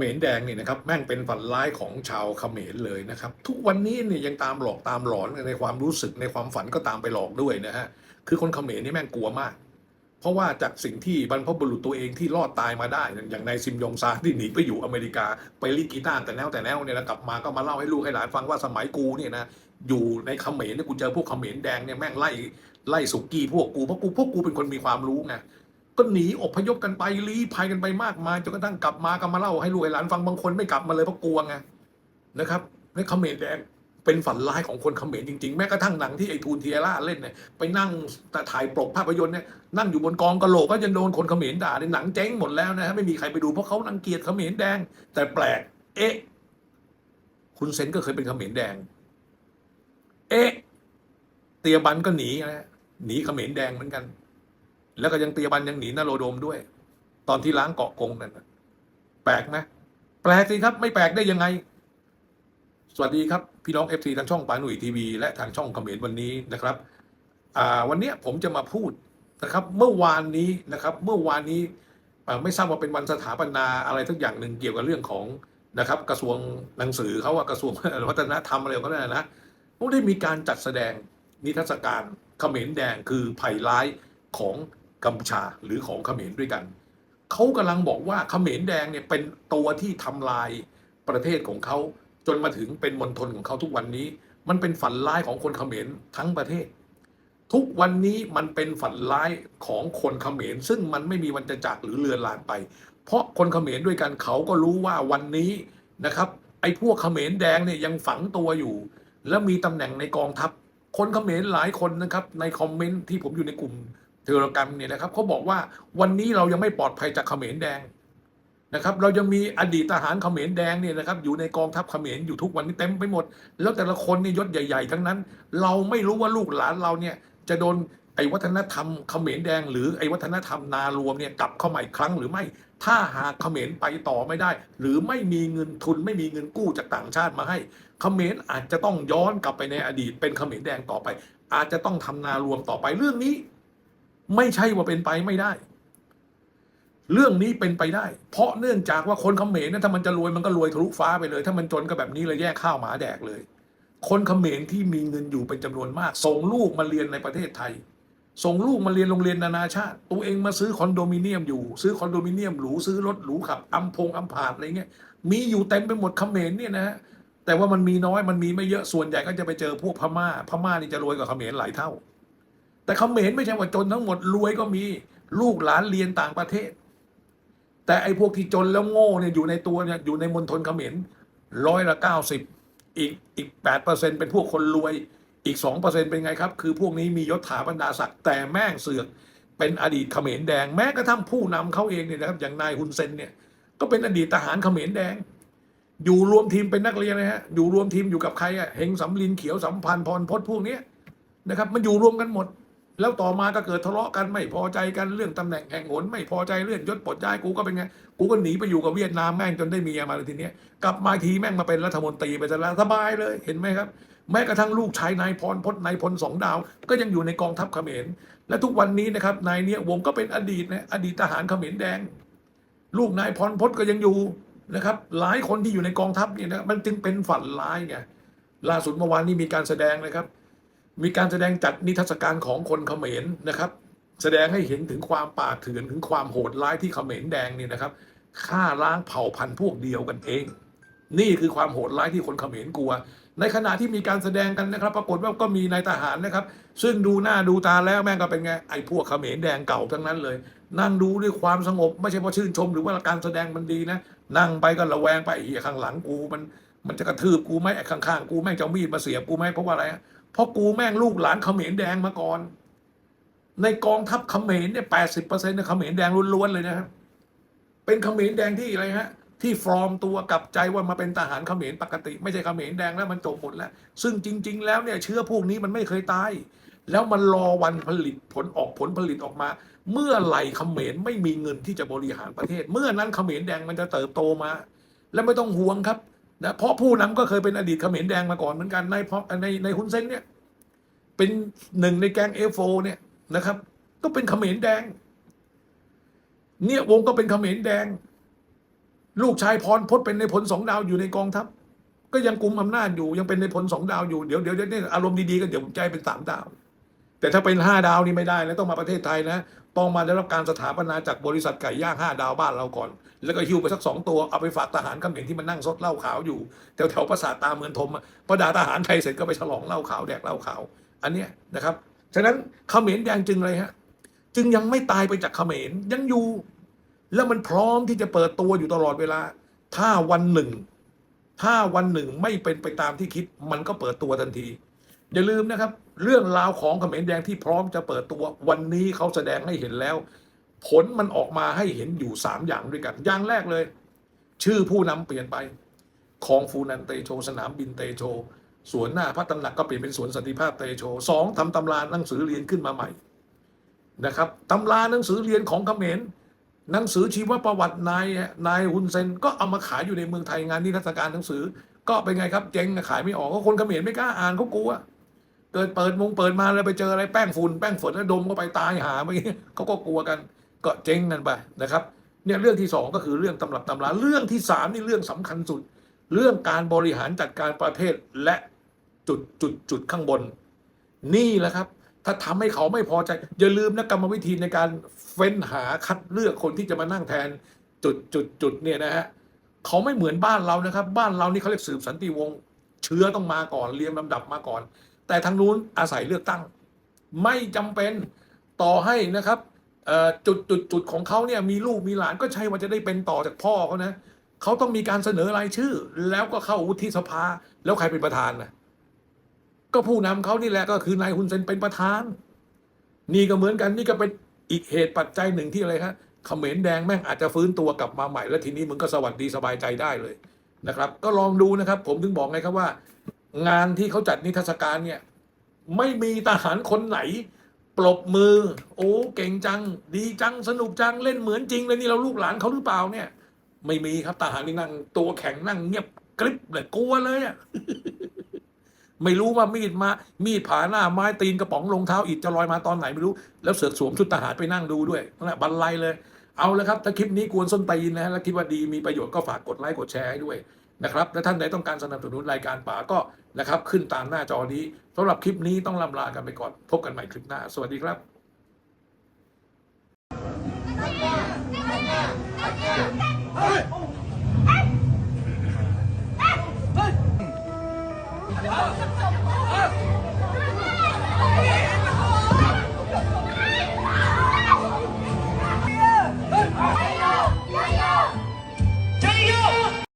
มรแดงนี่นะครับแม่งเป็นฝันร้ายของชาวเขมรเลยนะครับ ทุกวันนี้เนี่ยยังตามหลอกตามหลอนในความรู้สึกในความฝันก็ตามไปหลอกด้วยนะฮะคือคนเขมรนี่แม่งกลัวมาก เพราะว่าจากสิ่งที่บรรพบุรุษตัวเองที่รอดตายมาได้ อย่างนายซิมยองซาที่หนีไปอยู่อเมริกาไปลีดกีตาแต่แนวแต่แนวเนี่ยแล้วกลับมาก็มาเล่าให้ลูกให้หลานฟังว่าสมัยกูเนี่ยนะอยู่ในเขมรเนี่ยกูเจอพวกเขมรแดงเนี่ยแม่งไล่ไล่สุกี้พวกกูเพราะกูพวกกูเป็นคนมีความรู้ไง ก็หนีอพยพกันไปลี้ภัยกันไปมากมายจนกระทั่งกลับมาก็มาเล่าให้ลูกให้หลานฟังบางคนไม่กลับมาเลยเพราะกลัวไงนะครับในเขมรแดงเป็นฝันร้ายของคนเขมรจริงๆ แม้กระทั่งหนังที่ไอ้ทูนเทียร่าเล่นเนี่ยไปนั่งถ่ายปกภาพยนตร์เนี่ยนั่งอยู่บนกองกระโหลกก็ยังโดนคนเขมรด่าในหนังเจ๊งหมดแล้วนะฮะไม่มีใครไปดูเพราะเขานังเกียจเขมรแดง แต่แปลก เอ๊ะ คุณเซนก็เคยเป็นเขมรแดง เอ๊ะ เตียบันก็หนีนะฮะหนีเขมรแดงเหมือนกัน แล้วก็ยังเตียบันยังหนีนโรโดมด้วย ตอนที่ล้างเกาะกงนั่นแปลกไหมแปลกสิครับ ไม่แปลกได้ยังไง สวัสดีครับ พี่น้องเอฟซีทางช่องปาหนุ่ยทีวีและทางช่องเขมรวันนี้นะครับวันนี้ผมจะมาพูดนะครับ เมื่อวานนี้นะครับ เมื่อวานนี้ไม่ทราบว่าเป็นวันสถาปนาอะไรทุกอย่างหนึ่งเกี่ยวกับเรื่องของนะครับ กระทรวงหนังสือเขาว่ากระทรวงวัฒนธรรมอะไรก็ได้นะเขาได้มีการจัดแสดงนิทรรศการเขมรแดงคือภัยร้ายของ กัมพูชาหรือของเขมรด้วยกัน เขากำลังบอกว่าเขมรแดงเนี่ยเป็นตัวที่ทำลายประเทศของเขาจนมาถึงเป็นมณฑลของเขาทุกวันนี้ มันเป็นฝันร้ายของคนเขมรทั้งประเทศ ทุกวันนี้มันเป็นฝันร้ายของคนเขมรซึ่งมันไม่มีวันจะจากหรือเลือนลางไป เพราะคนเขมรด้วยกันเขาก็รู้ว่าวันนี้นะครับไอ้พวกเขมรแดงเนี่ยยังฝังตัวอยู่ แล้วมีตำแหน่งในกองทัพ คนเขมรหลายคนนะครับในคอมเมนต์ที่ผมอยู่ในกลุ่ม เทเลกรรมเนี่ยนะครับเขาบอกว่าวันนี้เรายังไม่ปลอดภัยจากเขมรแดงนะครับ เรายังมีอดีตทหารเขมรแดงเนี่ยนะครับ อยู่ในกองทัพเขมรอยู่ทุกวันนี้เต็มไปหมด แล้วแต่ละคนเนี่ยยศใหญ่ ๆ ทั้งนั้น เราไม่รู้ว่าลูกหลานเราเนี่ยจะโดนไอ้วัฒนธรรมเขมรแดง หรือไอ้วัฒนธรรมนารวมเนี่ยกลับเข้ามาอีกครั้งหรือไม่ ถ้าหากเขมรไปต่อไม่ได้ หรือไม่มีเงินทุนไม่มีเงินกู้จากต่างชาติมาให้เขมรอาจจะต้องย้อนกลับไปในอดีตเป็นเขมรแดงต่อไป อาจจะต้องทำนารวมต่อไปเรื่องนี้ ไม่ใช่ว่าเป็นไปไม่ได้ เรื่องนี้เป็นไปได้ เพราะเนื่องจากว่าคนเขมรนะถ้ามันจะรวยมันก็รวยทะลุฟ้าไปเลย ถ้ามันจนก็แบบนี้เลยแยกข้าวหมาแดกเลย คนเขมรที่มีเงินอยู่เป็นจำนวนมาก ส่งลูกมาเรียนในประเทศไทย ส่งลูกมาเรียนโรงเรียนนานาชาติ ตัวเองมาซื้อคอนโดมิเนียมอยู่ ซื้อคอนโดมิเนียมหรูซื้อรถหรูขับอัมพงอัมพาดอะไรเงี้ยมีอยู่เต็มไปหมดเขมรเนี่ยนะฮะแต่ว่ามันมีน้อยมันมีไม่เยอะส่วนใหญ่ก็จะไปเจอพวกพม่า พม่านี่จะรวยกว่าเขมรหลายเท่า แต่เขมรไม่ใช่ว่าจนทั้งหมดรวยก็มีลูกหลานเรียนต่างประเทศ แต่ไอ้พวกที่จนแล้วโง่เนี่ยอยู่ในตัวเนี่ยอยู่ในมณฑลเขมรร้อยละเก้าสิบอีกอีกแปดเปอร์เซ็นเป็นพวกคนรวยอีกสองเปอร์เซ็นเป็นไงครับ คือพวกนี้มียศถาบรรดาศักดิ์แต่แม่งเสือกเป็นอดีตเขมรแดงแม้กระทั่งผู้นำเขาเองเนี่ยนะครับอย่างนายฮุนเซนเนี่ยก็เป็นอดีตทหารเขมรแดง อยู่รวมทีมเป็นนักเรียนนะฮะอยู่รวมทีมอยู่กับใครอะเฮงสำลินเขียวสัมพันธ์พรพจน์พวกเนี้ยนะครับมันอยู่รวมกันหมด แล้วต่อมาก็เกิดทะเลาะกันไม่พอใจกันเรื่องตำแหน่งแห่งหนไม่พอใจเรื่องยศปลดย้ายกูก็เป็นไงกูก็หนีไปอยู่กับเวียดนามแม่งจนได้เมียมาเลยทีเนี้ยกลับมาทีแม่งมาเป็นรัฐมนตรีไปซะแล้วสบายเลยเห็นไหมครับ แม้กระทั่งลูกชายนายพรพจน์นายพลสองดาว ก็ยังอยู่ในกองทัพเขมร และทุกวันนี้นะครับนายเนี่ยวงก็เป็นอดีตนะอดีตทหารเขมรแดง ลูกนายพรพจน์ก็ยังอยู่นะครับ หลายคนที่อยู่ในกองทัพเนี่ยนะมันจึงเป็นฝันร้ายไงล่าสุดเมื่อวานนี้มีการแสดงนะครับ มีการแสดงจัดนิทรรศการของคนเขมรนะครับ แสดงให้เห็นถึงความป่าเถื่อนถึงความโหดร้ายที่เขมรแดงนี่นะครับฆ่าล้างเผ่าพันธุ์พวกเดียวกันเอง นี่คือความโหดร้ายที่คนเขมรกลัว ในขณะที่มีการแสดงกันนะครับ ปรากฏว่าก็มีนายทหารนะครับ ซึ่งดูหน้าดูตาแล้วแม่งก็เป็นไงไอ้พวกเขมรแดงเก่าทั้งนั้นเลย นั่งดูด้วยความสงบไม่ใช่เพราะชื่นชม หรือว่าการแสดงมันดีนะ นั่งไปก็ระแวงไปไอ้เหี้ยข้างหลังกูมันมันจะกระทืบกูไหมไอ้ข้างๆกูแม่งจะเอามีดมาเสียบกูไหมเพราะว่าอะไร เพราะกูแม่งลูกหลานเขมรแดงมาก่อน ในกองทัพเขมรเนี่ยแปดสิบเปอร์เซ็นต์เขมรแดงล้วนๆเลยนะครับ เป็นเขมรแดงที่อะไรฮะ ที่ฟอร์มตัวกลับใจว่ามาเป็นทหารเขมรปกติ ไม่ใช่เขมรแดงแล้วมันจบหมดแล้ว ซึ่งจริง ๆ แล้วเนี่ยเชื้อพวกนี้มันไม่เคยตาย แล้วมันรอวันผลิตผลออกผลผลิตออกมา เมื่อไหร่เขมรไม่มีเงินที่จะบริหารประเทศ เมื่อนั้นเขมรแดงมันจะเติบโตมา และไม่ต้องห่วงครับ นะเพราะผู้นำก็เคยเป็นอดีตเขมรแดงมาก่อนเหมือนกันในเพราะในในฮุนเซนเนี่ย เป็นหนึ่งในแก๊งเอฟโฟเนี่ยนะครับ ก็เป็นเขมรแดง เนี่ยวงก็เป็นเขมรแดง ลูกชายพรพจน์เป็นในพลสองดาวอยู่ในกองทัพก็ยังกุมอำนาจอยู่ยังเป็นในพลสองดาวอยู่เดี๋ยวเดี๋ยวเดี๋ยวเนี่ยอารมณ์ดีๆก็เดี๋ยวผมใจเป็นสามดาว แต่ถ้าเป็นห้าดาวนี่ไม่ได้นะต้องมาประเทศไทยนะ ต้องมาได้รับการสถาปนาจากบริษัทไก่ย่างห้าดาวบ้านเราก่อน แล้วก็หิ้วไปสักสองตัวเอาไปฝากทหารเขมรที่มันนั่งซดเหล้าขาวอยู่แถวแถวปราสาทตาเมืองทมอะพอด่าทหารไทยเสร็จก็ไปฉลองเหล้าขาวแดกเหล้าขาว อันเนี้ยนะครับฉะนั้นเขมรแดงจึงเลยฮะจึงยังไม่ตายไปจากเขมรยังอยู่ แล้วมันพร้อมที่จะเปิดตัวอยู่ตลอดเวลา ถ้าวันหนึ่ง ถ้าวันหนึ่งไม่เป็นไปตามที่คิด มันก็เปิดตัวทันที อย่าลืมนะครับ เรื่องราวของเขมรแดงที่พร้อมจะเปิดตัววันนี้เขาแสดงให้เห็นแล้ว ผลมันออกมาให้เห็นอยู่สามอย่างด้วยกัน อย่างแรกเลย ชื่อผู้นำเปลี่ยนไปคลองฟูนันเตโช สนามบินเตโชสวนหน้าพระตำหนักก็เปลี่ยนเป็นสวนสันติภาพเตโชสองทำตำราหนังสือเรียนขึ้นมาใหม่นะครับตำราหนังสือเรียนของเขมรหนังสือชีวประวัตินายนายฮุนเซนก็เอามาขายอยู่ในเมืองไทยงานนิทรรศการหนังสือ ก็เป็นไงครับเจ๊งขายไม่ออกก็คนเขมรไม่กล้าอ่านเขากลัว เกิดเปิดมงเปิดมาแล้วไปเจออะไรแป้งฝุ่นแป้งฝนแล้วดมเข้าไปตายหาไปเขาก็กลัวกันก็เจ๊งกันไปนะครับเนี่ยเรื่องที่สองก็คือเรื่องตำรับตำราเรื่องที่สามนี่เรื่องสำคัญสุด เรื่องการบริหารจัดการประเทศและจุดจุดจุดข้างบน นี่แหละครับ ถ้าทำให้เขาไม่พอใจ อย่าลืมนะกรรมวิธีในการเฟ้นหาคัดเลือกคนที่จะมานั่งแทนจุดจุดจุดเนี่ยนะฮะเขาไม่เหมือนบ้านเรานะครับ บ้านเรานี่เขาเรียกสืบสันติวงศ์เชื้อต้องมาก่อนเรียงลำดับมาก่อน แต่ทางนู้นอาศัยเลือกตั้ง ไม่จำเป็นต่อให้นะครับจุดจุดจุดของเขาเนี่ยมีลูกมีหลานก็ใช่ว่าจะได้เป็นต่อจากพ่อเขานะเขาต้องมีการเสนอรายชื่อ แล้วก็เข้าวุฒิสภา แล้วใครเป็นประธานนะก็ผู้นำเขานี่แหละก็คือนายฮุนเซนเป็นประธาน นี่ก็เหมือนกันนี่ก็เป็นอีกเหตุปัจจัยหนึ่งที่อะไรฮะเขมรแดงแม่งอาจจะฟื้นตัวกลับมาใหม่ แล้วทีนี้มึงก็สวัสดีสบายใจได้เลยนะครับ ก็ลองดูนะครับ ผมถึงบอกไงครับว่า งานที่เขาจัดนิทรรศการเนี่ย ไม่มีทหารคนไหน ปรบมือ โอ้เก่งจัง ดีจังสนุกจังเล่นเหมือนจริงเลยนี่เราลูกหลานเขาหรือเปล่าเนี่ย ไม่มีครับทหารนี่นั่ง ตัวแข็งนั่งเงียบกริบเลยกลัวเลยอะไม่รู้ว่ามีดมา มีดผ่าหน้าไม้ตีนกระป๋องรองเท้าอิดจะลอยมาตอนไหนไม่รู้ แล้วเสือกสวมชุดทหารไปนั่งดูด้วยนั่นแหละบันไลเลย เอาและครับ ถ้าคลิปนี้กวนส้นตีนนะแล้วคิดว่าดีมีประโยชน์ก็ฝากกดไลค์กดแชร์ให้ด้วย นะครับและท่านใดต้องการสนับสนุนรายการป่าก็นะครับขึ้นตามหน้าจอนี้สำหรับคลิปนี้ต้องลำลากันไปก่อนพบกันใหม่คลิปหน้า สวัสดีครับ Hey!